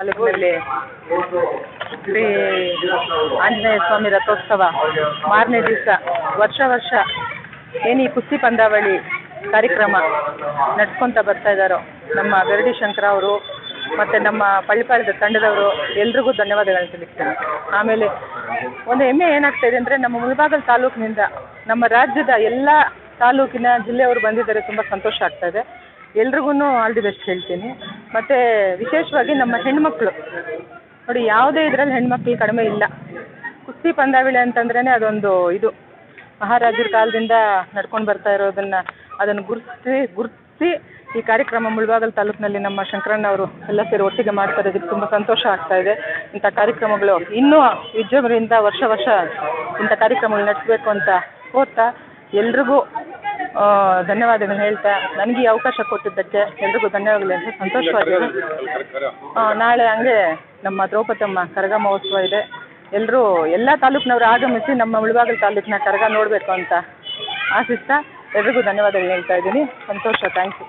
ತಾಲೂಕಿನಲ್ಲಿ ಶ್ರೀ ಆಂಜನೇಯ ಸ್ವಾಮಿ ರಥೋತ್ಸವ. ಮಾರನೇ ದಿವಸ, ವರ್ಷ ವರ್ಷ ಏನು ಈ ಕುಸ್ತಿ ಪಂದ್ಯಾವಳಿ ಕಾರ್ಯಕ್ರಮ ನಡ್ಕೊಂತ ಬರ್ತಾ ಇದ್ದಾರೋ ನಮ್ಮ ಗರಡಿ ಶಂಕರ ಅವರು ಮತ್ತೆ ನಮ್ಮ ಪಳ್ಳಿಪಾಳ್ಯದ ತಂಡದವರು ಎಲ್ರಿಗೂ ಧನ್ಯವಾದಗಳನ್ನ ತಿಳಿಸ್ತೇನೆ. ಆಮೇಲೆ ಒಂದು ಹೆಮ್ಮೆ ಏನಾಗ್ತಾ ಇದೆ ಅಂದ್ರೆ ನಮ್ಮ ಮುಳಬಾಗಲ್ ತಾಲೂಕಿನಿಂದ ನಮ್ಮ ರಾಜ್ಯದ ಎಲ್ಲ ತಾಲೂಕಿನ ಜಿಲ್ಲೆಯವರು ಬಂದಿದ್ದಾರೆ, ತುಂಬಾ ಸಂತೋಷ ಆಗ್ತಾ ಇದೆ. ಎಲ್ರಿಗೂ ಆಲ್ ದಿ ಬೆಸ್ಟ್ ಹೇಳ್ತೀನಿ. ಮತ್ತು ವಿಶೇಷವಾಗಿ ನಮ್ಮ ಹೆಣ್ಮಕ್ಳು. ನೋಡಿ, ಯಾವುದೇ ಇದರಲ್ಲಿ ಹೆಣ್ಮಕ್ಳು ಕಡಿಮೆ ಇಲ್ಲ. ಕುಸ್ತಿ ಪಂದ್ಯಾವಳಿ ಅಂತಂದ್ರೇ ಅದೊಂದು ಇದು. ಮಹಾರಾಜರ ಕಾಲದಿಂದ ನಡ್ಕೊಂಡು ಬರ್ತಾ ಇರೋದನ್ನು ಅದನ್ನು ಗುರುತಿಸಿ ಗುರುತಿಸಿ ಈ ಕಾರ್ಯಕ್ರಮ ಮುಳಬಾಗಲ್ ತಾಲೂಕಿನಲ್ಲಿ ನಮ್ಮ ಶಂಕರಣ್ಣ ಅವರು ಎಲ್ಲ ಸೇರಿ ಒಟ್ಟಿಗೆ ಮಾಡ್ತಾ ಇರೋದಕ್ಕೆ ತುಂಬ ಸಂತೋಷ ಆಗ್ತಾ ಇದೆ. ಇಂಥ ಕಾರ್ಯಕ್ರಮಗಳು ಇನ್ನೂ ವಿಜೃಂಭಣೆಯಿಂದ ವರ್ಷ ವರ್ಷ ಇಂಥ ಕಾರ್ಯಕ್ರಮಗಳು ನಡೆಸಬೇಕು ಅಂತ ಕೋರ್ತಾ ಎಲ್ರಿಗೂ ಆ, ಧನ್ಯವಾದಗಳನ್ನ ಹೇಳ್ತಾ ನನಗೆ ಈ ಅವಕಾಶ ಕೊಟ್ಟಿದ್ದಕ್ಕೆ ಎಲ್ರಿಗೂ ಧನ್ಯವಾದಗಳು ಅಂತ ಸಂತೋಷವಾಗಿದೆ. ನಾಳೆ ಹಂಗೆ ನಮ್ಮ ದ್ರೌಪದಮ್ಮ ಕರಗ ಮಹೋತ್ಸವ ಇದೆ. ಎಲ್ಲರೂ ಎಲ್ಲ ತಾಲೂಕಿನವರು ಆಗಮಿಸಿ ನಮ್ಮ ಮುಳಬಾಗಿಲು ತಾಲೂಕಿನ ಕರಗ ನೋಡಬೇಕು ಅಂತ ಆಶಿಸ್ತಾ ಎಲ್ರಿಗೂ ಧನ್ಯವಾದಗಳು ಹೇಳ್ತಾ ಇದ್ದೀನಿ. ಸಂತೋಷ ಥ್ಯಾಂಕ್ ಯು